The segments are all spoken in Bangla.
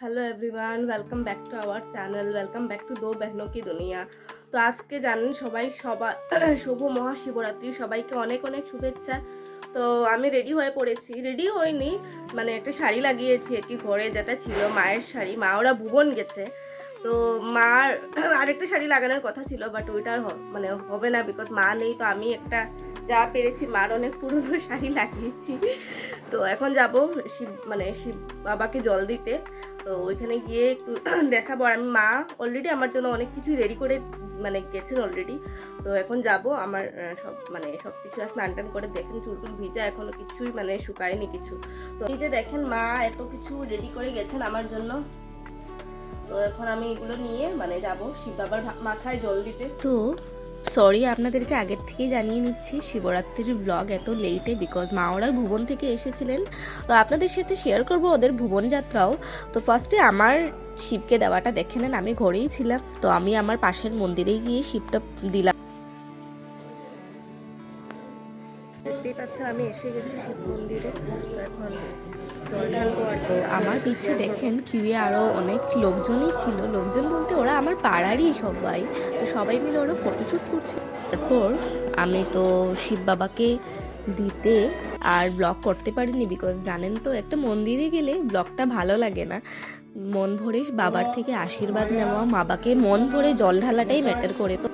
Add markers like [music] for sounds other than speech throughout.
Hello everyone welcome back to our channel welcome back to দো বেহন কি দুনিয়া তো আজকে জানেন সবাই সবা [clears throat] শুভ মহাশিবরাত্রি, সবাইকে অনেক অনেক শুভেচ্ছা। তো আমি রেডি হয়ে পড়েছি রেডি হয়নি মানে একটা শাড়ি লাগিয়েছি একটি ঘরে, যেটা ছিল মায়ের শাড়ি, মা ওরা ভুবন গেছে। তো মার [clears throat] আরেকটা শাড়ি লাগানোর কথা ছিল বাট ওইটার মানে হবে না বিকজ মা নেই, তো আমি একটা যা পেরেছি, মার অনেক পুরনো শাড়ি লাগিয়েছি। তো এখন যাব শিব মানে শিব বাবাকে জল দিতে। তো ওইখানে গিয়ে একটু [clears throat] দেখাবো। আর আমি মা অলরেডি আমার জন্য অনেক কিছু রেডি করে মানে গেছেন অলরেডি তো এখন যাব, আমার সব মানে সব কিছু স্নান টান করে দেখেন, চুলটুল ভিজা এখনও কিছুই মানে শুকায়নি কিছু। তো এই যে দেখেন মা এত কিছু রেডি করে গেছেন আমার জন্য। তো এখন আমি এগুলো নিয়ে মানে যাব শিব বাবার মাথায় জল দিতে। তো সরি আপনাদেরকে আগের থেকে জানিয়ে নিচ্ছি, শিবরাত্রির ব্লগ এত লেটে বিকজ মা ওরা ভুবন থেকে এসেছিলেন। তো আপনাদের সাথে শেয়ার করব ওদের ভুবন যাত্রাও। তো ফার্স্টে আমার শিবকে দেওয়াটা দেখে নেন, আমি ঘরেই ছিলাম। তো আমি আমার পাশের মন্দিরে গিয়ে শিবটা দিলাম। দেখতেই পাচ্ছেন, আমি এসে গেছি শিব মন্দিরে। এখন তো আমার পিছে দেখেন কিউয়ে আরও অনেক লোকজনই ছিল। লোকজন বলতে ওরা আমার পাড়ারই সবাই। তো সবাই মিলে ওরা ফটোশ্যুট করছে। তারপর আমি তো শিব বাবাকে দিতে আর ব্লগ করতে পারিনি বিকজ জানেন তো, একটা মন্দিরে গেলে ব্লগটা ভালো লাগে না। মন ভরে বাবার থেকে আশীর্বাদ নেওয়া বাবাকে মন ভরে জল ঢালাটাই ম্যাটার করে। তো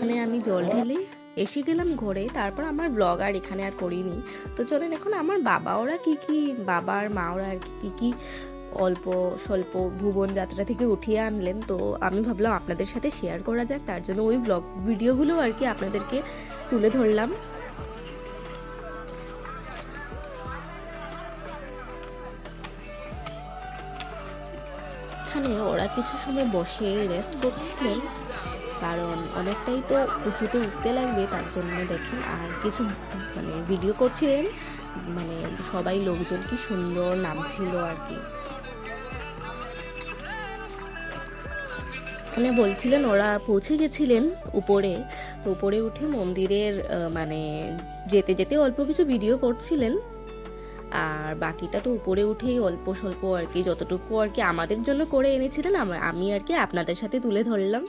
মানে আমি জল ঢেলে এসে গেলাম ঘরে, তারপর আমার ব্লগ আর এখানে আর করিনি। তো চলেন এখন আমার বাবা, ওরা কি কি বাবার মা ওরা আর কি কি অল্প স্বল্প ভুবন যাত্রা থেকে উঠিয়ে আনলেন, তো আমি ভাবলাম আপনাদের সাথে শেয়ার করা যাক, তার জন্য ওই ব্লগ ভিডিওগুলো আর কি আপনাদেরকে তুলে ধরলাম। এখানে ওরা কিছু সময় বসে রেস্ট করছিলেন। কারণ অনেকটাই তো উঁচুতে উঠতে লাগবে তার জন্য দেখেন, আর কিছু মানে ভিডিও করছিলেন মানে সবাই লোকজন কি সুন্দর নামছিল আর কি। মানে বলছিলেন ওরা পৌঁছে গেছিলেন উপরে উপরে উঠে মন্দিরের মানে যেতে যেতে অল্প কিছু ভিডিও করছিলেন, আর বাকিটা তো উপরে উঠেই অল্প স্বল্প আর কি, যতটুকু আর কি আমাদের জন্য করে এনেছিলেন আমি আর কি আপনাদের সাথে তুলে ধরলাম।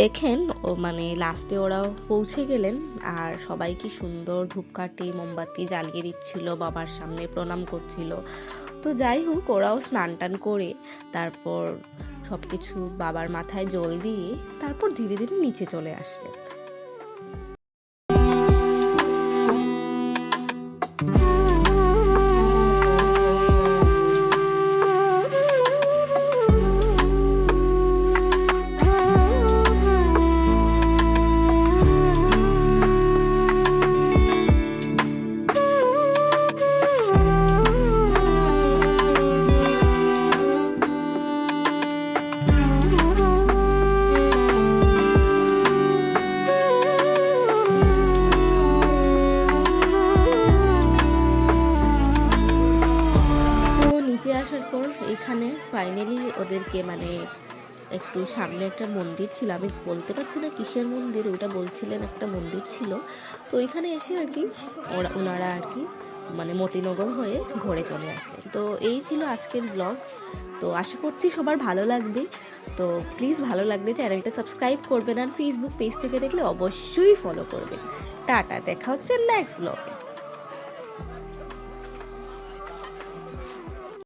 দেখেন, ও মানে লাস্টে ওরাও পৌঁছে গেলেন। আর সবাই কি সুন্দর ধূপকাঠি, মোমবাতি জ্বালিয়ে দিচ্ছিল, বাবার সামনে প্রণাম করছিল। তো যাই হোক, ওরাও স্নান টান করে তারপর সব কিছু বাবার মাথায় জল দিয়ে তারপর ধীরে ধীরে নিচে চলে আসলেন। নিচে আসার পর এখানে ফাইনালি ওদেরকে মানে একটু সামনে একটা মন্দির ছিল। আমি বলতে পারছি না কিসের মন্দির, ওইটা বলছিলেন একটা মন্দির ছিল। তো ওইখানে এসে আর কি ওরা, ওনারা আর কি মানে মতিনগর হয়ে ঘরে চলে আসলেন। তো এই ছিল আজকের ব্লগ তো আশা করছি সবার ভালো লাগবে। তো প্লিজ ভালো লাগলে চ্যানেলটা সাবস্ক্রাইব করবেন আর ফেসবুক পেজ থেকে দেখলে অবশ্যই ফলো করবেন। টাটা, দেখা হচ্ছে নেক্সট ব্লগে